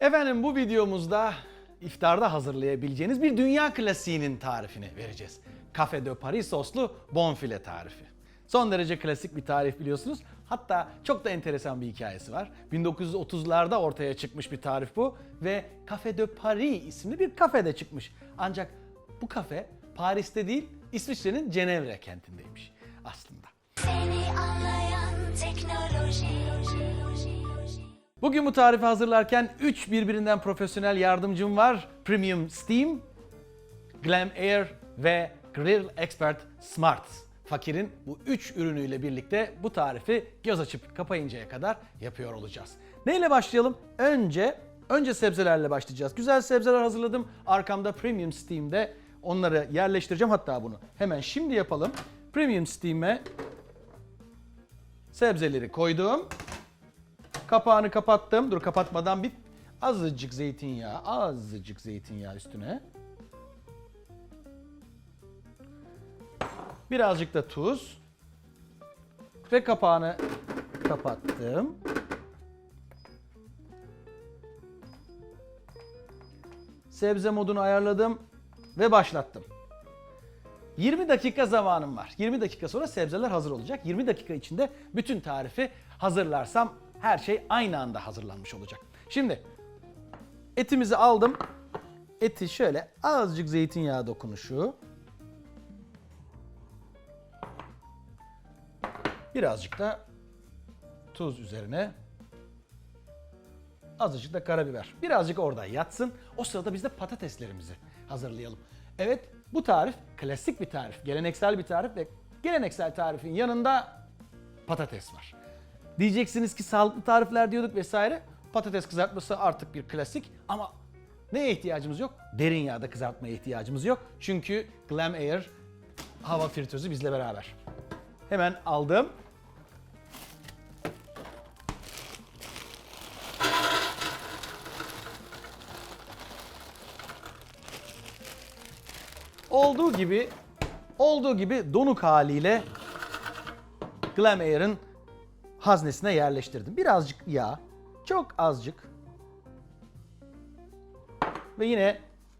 Efendim bu videomuzda iftarda hazırlayabileceğiniz bir dünya klasiğinin tarifini vereceğiz. Cafe de Paris soslu bonfile tarifi. Son derece klasik bir tarif biliyorsunuz. Hatta çok da enteresan bir hikayesi var. 1930'larda ortaya çıkmış bir tarif bu ve Cafe de Paris isimli bir kafede çıkmış. Ancak bu kafe Paris'te değil İsviçre'nin Cenevre kentindeymiş aslında. Seni anlayan teknoloji. Bugün bu tarifi hazırlarken 3 birbirinden profesyonel yardımcım var. Premium Steam, Glam Air ve Grill Expert Smart. Fakirin bu 3 ürünüyle birlikte bu tarifi göz açıp kapayıncaya kadar yapıyor olacağız. Neyle başlayalım? Önce önce sebzelerle başlayacağız. Güzel sebzeler hazırladım. Arkamda Premium Steam'de onları yerleştireceğim. Hatta bunu hemen şimdi yapalım. Premium Steam'e sebzeleri koydum. Kapağını kapattım. Dur kapatmadan bir azıcık zeytinyağı, azıcık zeytinyağı üstüne. Birazcık da tuz. Ve kapağını kapattım. Sebze modunu ayarladım ve başlattım. 20 dakika zamanım var. 20 dakika sonra sebzeler hazır olacak. 20 dakika içinde bütün tarifi hazırlarsam her şey aynı anda hazırlanmış olacak. Şimdi etimizi aldım. Eti şöyle azıcık zeytinyağı dokunuşu. Birazcık da tuz üzerine. Azıcık da karabiber. Birazcık orada yatsın. O sırada biz de patateslerimizi hazırlayalım. Evet bu tarif klasik bir tarif. Geleneksel bir tarif ve geleneksel tarifin yanında patates var. Diyeceksiniz ki sağlıklı tarifler diyorduk vesaire. Patates kızartması artık bir klasik ama neye ihtiyacımız yok? Derin yağda kızartmaya ihtiyacımız yok. Çünkü Glam Air hava fritözü bizle beraber. Hemen aldım. Olduğu gibi olduğu gibi donuk haliyle Glam Air'ın haznesine yerleştirdim. Birazcık yağ, çok azıcık ve yine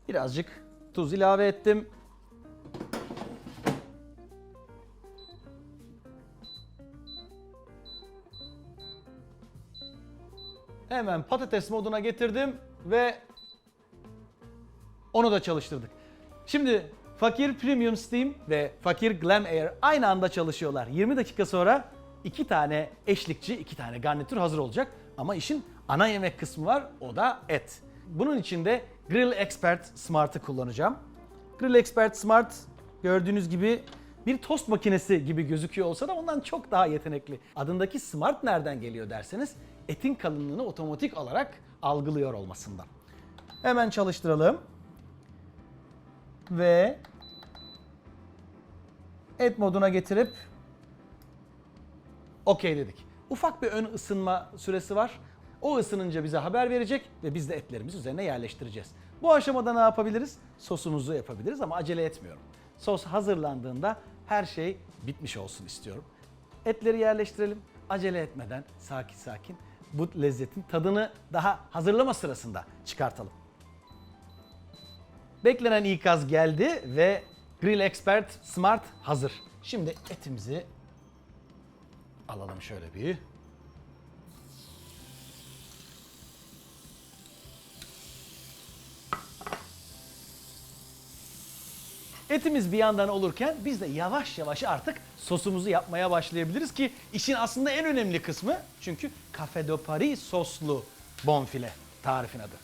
birazcık tuz ilave ettim. Hemen patates moduna getirdim ve onu da çalıştırdık. Şimdi Fakir Premium Steam ve Fakir Glam Air aynı anda çalışıyorlar. 20 dakika sonra iki tane eşlikçi, iki tane garnitür hazır olacak. Ama işin ana yemek kısmı var, o da et. Bunun için de Grill Expert Smart'ı kullanacağım. Grill Expert Smart gördüğünüz gibi bir tost makinesi gibi gözüküyor olsa da ondan çok daha yetenekli. Adındaki Smart nereden geliyor derseniz etin kalınlığını otomatik olarak algılıyor olmasından. Hemen çalıştıralım ve et moduna getirip okey dedik. Ufak bir ön ısınma süresi var. O ısınınca bize haber verecek ve biz de etlerimizi üzerine yerleştireceğiz. Bu aşamada ne yapabiliriz? Sosumuzu yapabiliriz ama acele etmiyorum. Sos hazırlandığında her şey bitmiş olsun istiyorum. Etleri yerleştirelim. Acele etmeden sakin sakin bu lezzetin tadını daha hazırlama sırasında çıkartalım. Beklenen ikaz geldi ve Grill Expert Smart hazır. Şimdi etimizi alalım şöyle bir. Etimiz bir yandan olurken biz de yavaş yavaş artık sosumuzu yapmaya başlayabiliriz ki işin aslında en önemli kısmı çünkü Cafe de Paris soslu bonfile tarifin adı.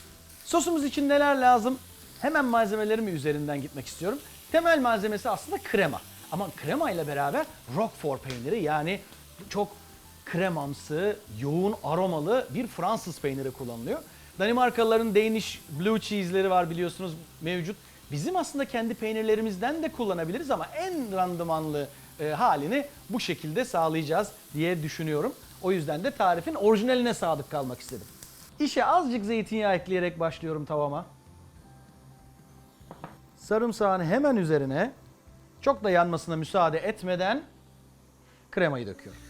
Sosumuz için neler lazım? Hemen malzemelerimi üzerinden gitmek istiyorum. Temel malzemesi aslında krema. Ama krema ile beraber Roquefort peyniri yani çok kremamsı, yoğun aromalı bir Fransız peyniri kullanılıyor. Danimarkalıların Danish Blue Cheese'leri var biliyorsunuz mevcut. Bizim aslında kendi peynirlerimizden de kullanabiliriz ama en randımanlı e, halini bu şekilde sağlayacağız diye düşünüyorum. O yüzden de tarifin orijinaline sadık kalmak istedim. İşe azıcık zeytinyağı ekleyerek başlıyorum tavama. Sarımsağın hemen üzerine çok da yanmasına müsaade etmeden kremayı döküyorum.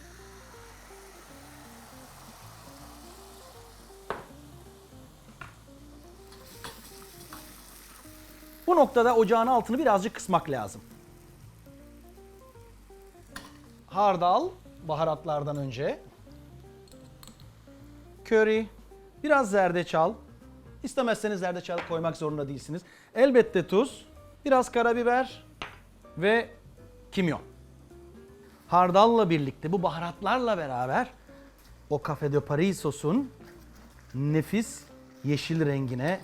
Bu noktada ocağın altını birazcık kısmak lazım. Hardal baharatlardan önce. Köri, biraz zerdeçal. İstemezseniz zerdeçal koymak zorunda değilsiniz. Elbette tuz, biraz karabiber ve kimyon. Hardalla birlikte bu baharatlarla beraber o Cafe de Paris sosun nefis yeşil rengine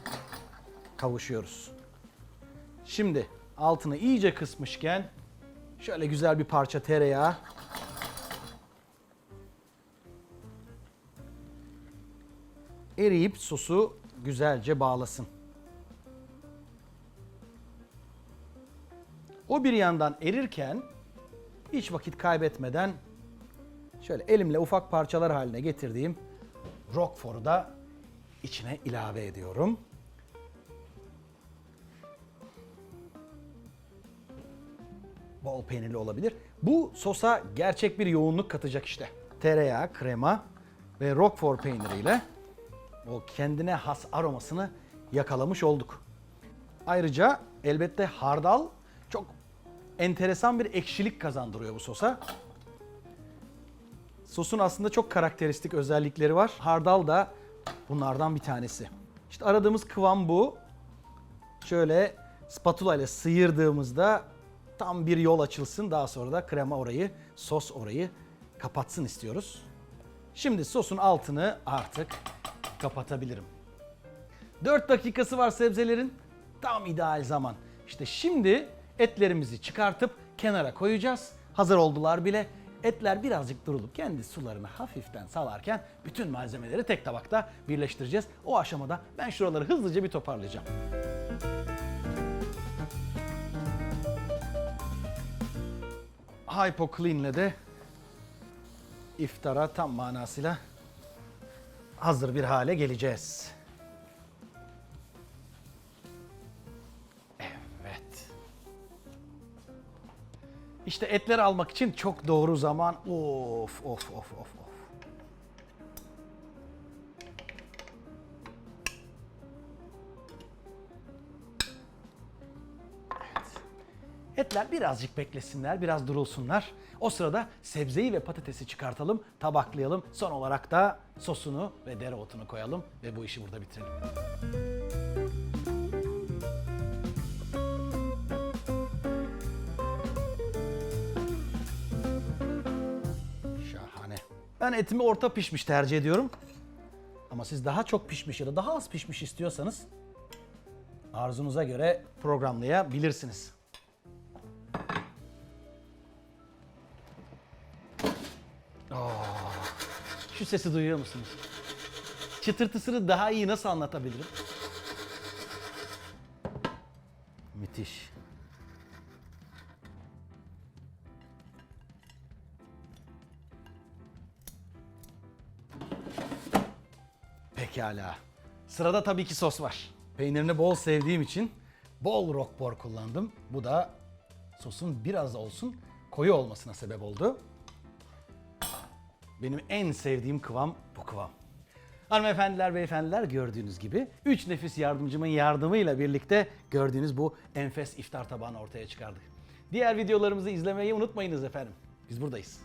kavuşuyoruz. Şimdi altını iyice kısmışken şöyle güzel bir parça tereyağı eriyip sosu güzelce bağlasın. O bir yandan erirken hiç vakit kaybetmeden şöyle elimle ufak parçalar haline getirdiğim Roquefort'u da içine ilave ediyorum. Bol peynirli olabilir. Bu sosa gerçek bir yoğunluk katacak işte. Tereyağı, krema ve Roquefort peyniriyle o kendine has aromasını yakalamış olduk. Ayrıca elbette hardal çok enteresan bir ekşilik kazandırıyor bu sosa. Sosun aslında çok karakteristik özellikleri var. Hardal da bunlardan bir tanesi. İşte aradığımız kıvam bu. Şöyle spatula ile sıyırdığımızda tam bir yol açılsın. Daha sonra da krema orayı, sos orayı kapatsın istiyoruz. Şimdi sosun altını artık kapatabilirim. 4 dakikası var sebzelerin. Tam ideal zaman. İşte şimdi etlerimizi çıkartıp kenara koyacağız. Hazır oldular bile. Etler birazcık durulup kendi sularını hafiften salarken bütün malzemeleri tek tabakta birleştireceğiz. O aşamada ben şuraları hızlıca bir toparlayacağım. Hypo Clean'le de iftara tam manasıyla hazır bir hale geleceğiz. İşte etleri almak için çok doğru zaman. Of of of of of. Etler birazcık beklesinler, biraz durulsunlar. O sırada sebzeyi ve patatesi çıkartalım, tabaklayalım. Son olarak da sosunu ve dereotunu koyalım ve bu işi burada bitirelim. Ben etimi orta pişmiş tercih ediyorum. Ama siz daha çok pişmiş ya da daha az pişmiş istiyorsanız arzunuza göre programlayabilirsiniz. Şu sesi duyuyor musunuz? Çıtırtısını daha iyi nasıl anlatabilirim? Müthiş. Pekala. Sırada tabii ki sos var. Peynirini bol sevdiğim için bol roquefort kullandım. Bu da sosun biraz olsun koyu olmasına sebep oldu. Benim en sevdiğim kıvam bu kıvam. Hanımefendiler, beyefendiler gördüğünüz gibi 3 nefis yardımcımın yardımıyla birlikte gördüğünüz bu enfes iftar tabağını ortaya çıkardık. Diğer videolarımızı izlemeyi unutmayınız efendim. Biz buradayız.